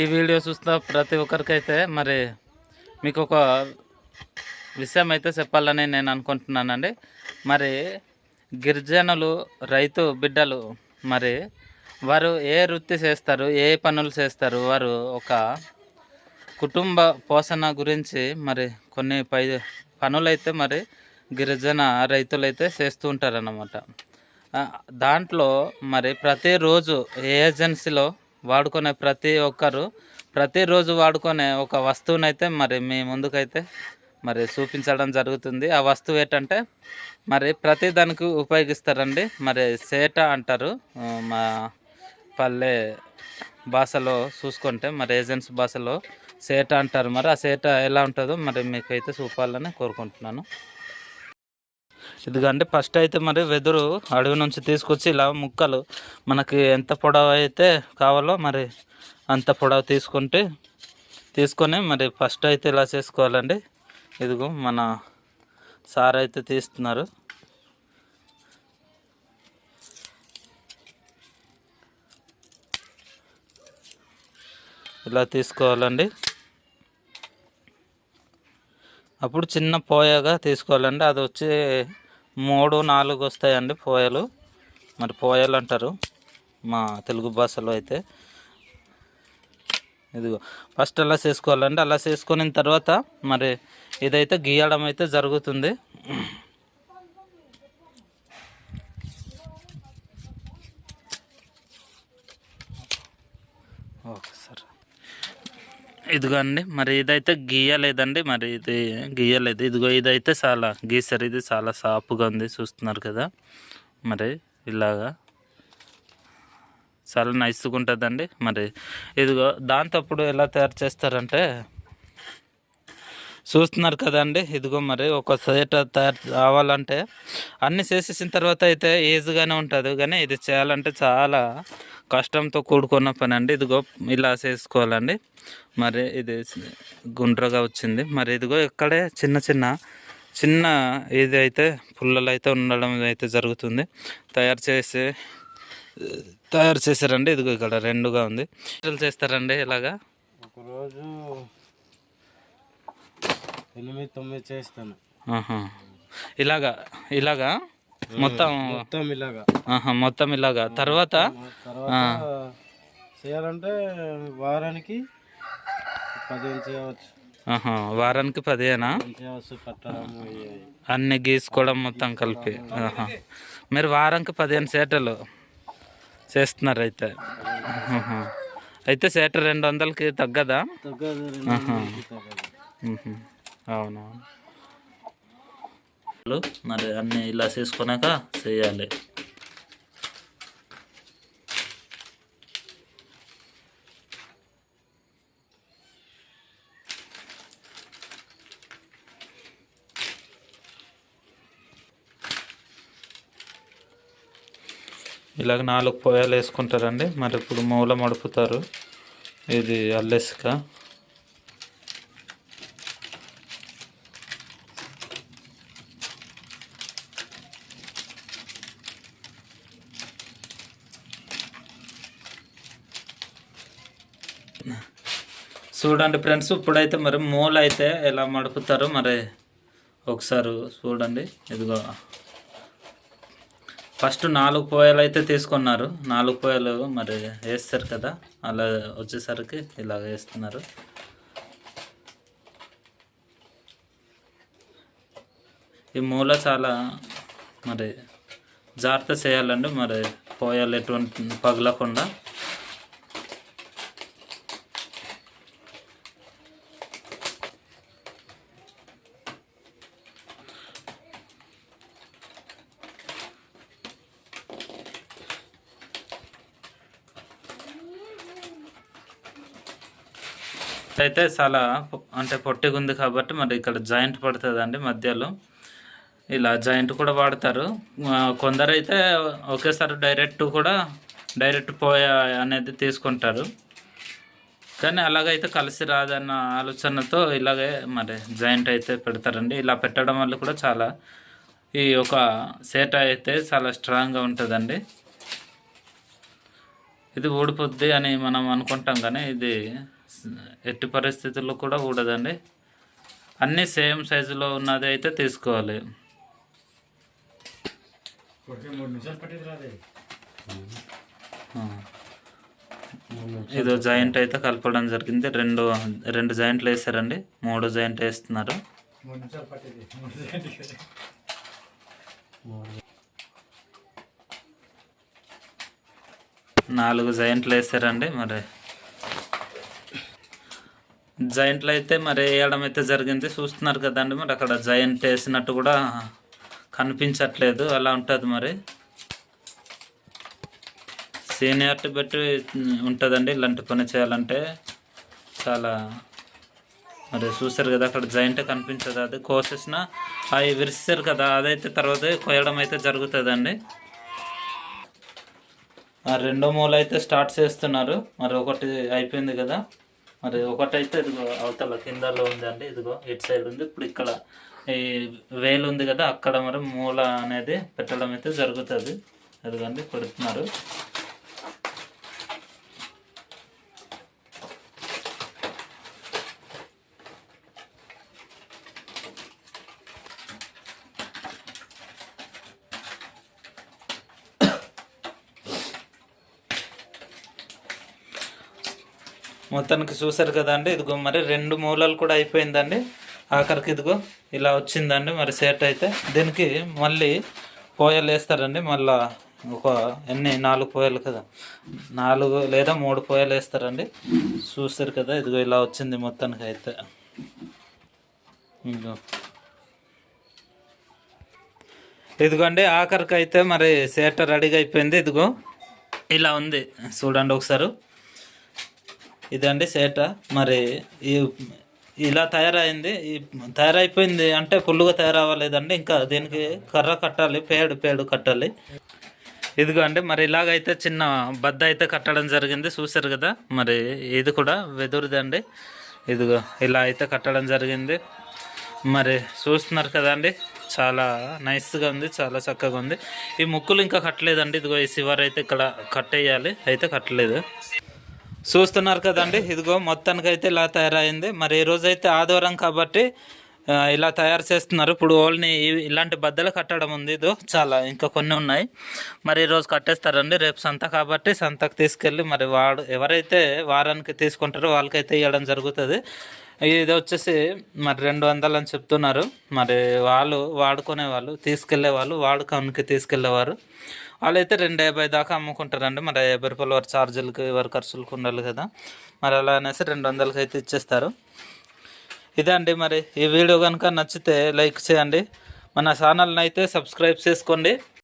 ఈ వీడియో చూస్తున్న ప్రతి ఒక్కరికైతే మరి మీకు ఒక విషయం అయితే చెప్పాలని నేను అనుకుంటున్నానండి. మరి గిరిజనులు రైతు బిడ్డలు మరి వారు ఏ వృత్తి చేస్తారు ఏ పనులు చేస్తారు వారు ఒక కుటుంబ పోషణ గురించి మరి కొన్ని పై పనులైతే మరి గిరిజన రైతులైతే చేస్తూ ఉంటారన్నమాట. దాంట్లో మరి ప్రతిరోజు ఏ ఏజెన్సీలో వాడుకునే ప్రతి ఒక్కరు ప్రతిరోజు వాడుకునే ఒక వస్తువునైతే మరి మీ ముందుకైతే మరి చూపించడం జరుగుతుంది. ఆ వస్తువు ఏంటంటే మరి ప్రతి దానికి ఉపయోగిస్తారండి. మరి సేట అంటారు. మా పల్లె భాషలో చూసుకుంటే మరి ఏజెన్సీ భాషలో సేట అంటారు. మరి ఆ సేట ఎలా ఉంటుందో మరి మీకైతే చూపాలని కోరుకుంటున్నాను. ఎందుకంటే ఫస్ట్ అయితే మరి వెదురు అడవి నుంచి తీసుకొచ్చి ఇలా ముక్కలు మనకి ఎంత పొడవు అయితే కావాలో మరి అంత పొడవు తీసుకుంటే తీసుకొని మరి ఫస్ట్ అయితే ఇలా చేసుకోవాలండి. ఇదిగో మన సార్ అయితే తీస్తున్నారు. ఇలా తీసుకోవాలండి. అప్పుడు చిన్న పోయగా తీసుకోవాలండి. అది వచ్చి మూడు నాలుగు వస్తాయండి పోయలు. మరి పోయలు అంటారు మా తెలుగు భాషలో అయితే. ఇదిగో ఫస్ట్ అలా చేసుకోవాలండి అలా చేసుకున్న తర్వాత మరి ఇదైతే గీయడం అయితే జరుగుతుంది ఓకే సార్ ఇదిగో అండి మరి ఇదైతే గీయలేదండి మరి ఇది గీయలేదు. ఇదిగో ఇదైతే చాలా గీసారు ఇది చాలా సాపుగా ఉంది చూస్తున్నారు కదా. మరి ఇలాగా చాలా నైస్గా ఉంటుందండి. మరి ఇదిగో దాంతో అప్పుడు ఎలా తయారు చేస్తారంటే చూస్తున్నారు కదండి. ఇదిగో మరి ఒక సేట తయారు కావాలంటే అన్నీ చేసేసిన తర్వాత అయితే ఈజీగానే ఉంటుంది. కానీ ఇది చేయాలంటే చాలా కష్టంతో కూడుకున్న పని అండి ఇదిగో ఇలా చేసుకోవాలండి. మరి ఇది గుండ్రగా వచ్చింది. మరి ఇదిగో ఇక్కడే చిన్న చిన్న చిన్న ఇది అయితే పుల్లలు అయితే ఉండడం అయితే జరుగుతుంది. తయారు చేసి తయారు చేశారండి. ఇదిగో ఇక్కడ రెండుగా ఉంది. చేస్తారండి ఇలాగా? ఒకరోజు ఎనిమిది తొమ్మిది చేస్తాను. ఇలాగా ఇలాగా? మొత్తం మొత్తం ఇలాగా. మొత్తం ఇలాగా. తర్వాత? చేయాలంటే వారానికి పదిహేను చేయవచ్చు. వారానికి పదిహేనా. అన్ని గీసుకోవడం మొత్తం కలిపి. మీరు వారానికి పదిహేను సేటలు చేస్తున్నారు అయితే. అయితే సేట రెండు వందలకి తగ్గదా? తగ్గదు అవునవును. మరి అన్నీ ఇలా చేసుకున్నాక చేయాలి. ఇలాగ నాలుగు పొయాలు వేసుకుంటారండి. మరి ఇప్పుడు మూల మడుపుతారు. ఇది అల్లెసుక. చూడండి ఫ్రెండ్స్ ఇప్పుడైతే మరి మూల అయితే ఎలా మడుపుతారో మరి ఒకసారి చూడండి. ఇదిగో. ఫస్ట్ నాలుగు పోయాలు అయితే తీసుకున్నారు. నాలుగు పోయాలు మరి వేస్తారు కదా అలా వచ్చేసరికి ఇలా వేస్తున్నారు. ఈ మూల చాలా మరి జాగ్రత్త చేయాలండి మరి పోయాలు ఎటువంటి పగలకుండా. అయితే చాలా అంటే పొట్టిగా ఉంది కాబట్టి మరి ఇక్కడ జాయింట్ పడుతుందండి మధ్యలో. ఇలా జాయింట్ కూడా వాడతారు. కొందరు కొందరైతే ఒకేసారి డైరెక్ట్ కూడా డైరెక్ట్ పోయా అనేది తీసుకుంటారు. కానీ అలాగైతే కలిసి రాదన్న ఆలోచనతో ఇలాగే మరి జాయింట్ అయితే పెడతారండి. ఇలా పెట్టడం వల్ల కూడా చాలా ఈ ఒక సేట అయితే చాలా స్ట్రాంగ్గా ఉంటుందండి. ఇది ఊడిపోద్ది అని మనం అనుకుంటాం కానీ ఇది ఎట్టి పరిస్థితుల్లో కూడా ఊడదండి. అన్నీ సేమ్ సైజులో ఉన్నది అయితే తీసుకోవాలి. ఇదో జాయింట్ అయితే కలపడం జరిగింది. రెండు రెండు జాయింట్లు వేసారండి. మూడు జాయింట్ వేస్తున్నారు. నాలుగు జాయింట్లు వేసారండి. మరి జాయింట్లు అయితే మరి వేయడం అయితే జరిగింది చూస్తున్నారు కదండి మరి. అక్కడ జాయింట్ వేసినట్టు కూడా కనిపించట్లేదు. అలా ఉంటుంది మరి. సీనియారిటీ బట్టి ఉంటుందండి ఇలాంటి పని చేయాలంటే. చాలా మరి చూసారు కదా అక్కడ జాయింట్ కనిపించదు. అది కోసేసిన అవి విరిస్తారు కదా అదైతే తర్వాత కోయడం అయితే జరుగుతుందండి. ఆ రెండో మూల అయితే స్టార్ట్ చేస్తున్నారు. మరి ఒకటి అయిపోయింది కదా. మరి ఒకటైతే ఇదిగో అవతల కిందలో ఉందండి ఇదిగో ఇటు సైడ్ ఉంది. ఇప్పుడు ఇక్కడ ఈ వేలు ఉంది కదా అక్కడ మరి మూల అనేది పెట్టడం అయితే జరుగుతుంది. అదిగండి పెడుతున్నారు మొత్తానికి చూసారు కదండి. ఇదిగో మరి రెండు మూలలు కూడా అయిపోయిందండి. ఆఖరికి ఇదిగో ఇలా వచ్చిందండి మరి సెట్ అయితే. దీనికి మళ్ళీ పోయలు వేస్తారండి. మళ్ళా ఒక ఎన్ని? నాలుగు పోయలు కదా. నాలుగు లేదా మూడు పోయలు వేస్తారండి. చూస్తారు కదా ఇదిగో ఇలా వచ్చింది మొత్తానికి అయితే. ఇదిగో. ఇదిగోండి ఆఖరికి అయితే మరి సేట రెడీగా అయిపోయింది. ఇదిగో ఇలా ఉంది. చూడండి ఒకసారి. ఇదండి సేట. మరి ఈ ఇలా తయారైంది. ఈ తయారైపోయింది అంటే ఫుల్గా తయారవ్వలేదండి. ఇంకా దీనికి కర్ర కట్టాలి పేడు పేడు కట్టాలి. ఇదిగో అండి మరి ఇలాగైతే చిన్న బద్ద అయితే కట్టడం జరిగింది. చూసారు కదా మరి ఇది కూడా వెదురుదండి. ఇదిగో ఇలా అయితే కట్టడం జరిగింది. మరి చూస్తున్నారు కదండి చాలా నైస్గా ఉంది చాలా చక్కగా ఉంది. ఈ ముక్కులు ఇంకా కట్టలేదండి. ఇదిగో ఈ శివారు అయితే ఇక్కడ కట్టేయాలి. అయితే కట్టలేదు. చూస్తున్నారు కదండి. ఇదిగో మొత్తానికి అయితే ఇలా తయారైంది. మరి ఈ రోజైతే ఆదివారం కాబట్టి ఇలా తయారు చేస్తున్నారు. ఇప్పుడు ఓన్లీ ఇలాంటి బద్దలు కట్టడం ఉంది. ఇదో చాలా ఇంకా కొన్ని ఉన్నాయి. మరి ఈరోజు కట్టేస్తారండి. రేపు సంత కాబట్టి సంతకు తీసుకెళ్ళి మరి వాడు ఎవరైతే వారానికి తీసుకుంటారో వాళ్ళకైతే ఇవ్వడం జరుగుతుంది. ఇది వచ్చేసి మరి రెండు వందలు అని చెప్తున్నారు. మరి వాళ్ళు వాడుకునే వాళ్ళు తీసుకెళ్ళే వాళ్ళు వాడుకానికి తీసుకెళ్ళేవారు. వాళ్ళైతే రెండు యాభై దాకా అమ్ముకుంటారండి. మరి యాభై రూపాయలు వారి ఛార్జీలకి వారి ఖర్చులకు ఉండాలి కదా. మరి అలా అనేసి రెండు వందలకి అయితే ఇచ్చేస్తారు. ఇదే అండి మరి ఈ వీడియో కనుక నచ్చితే లైక్ చేయండి. మన ఛానల్ని అయితే సబ్స్క్రైబ్ చేసుకోండి.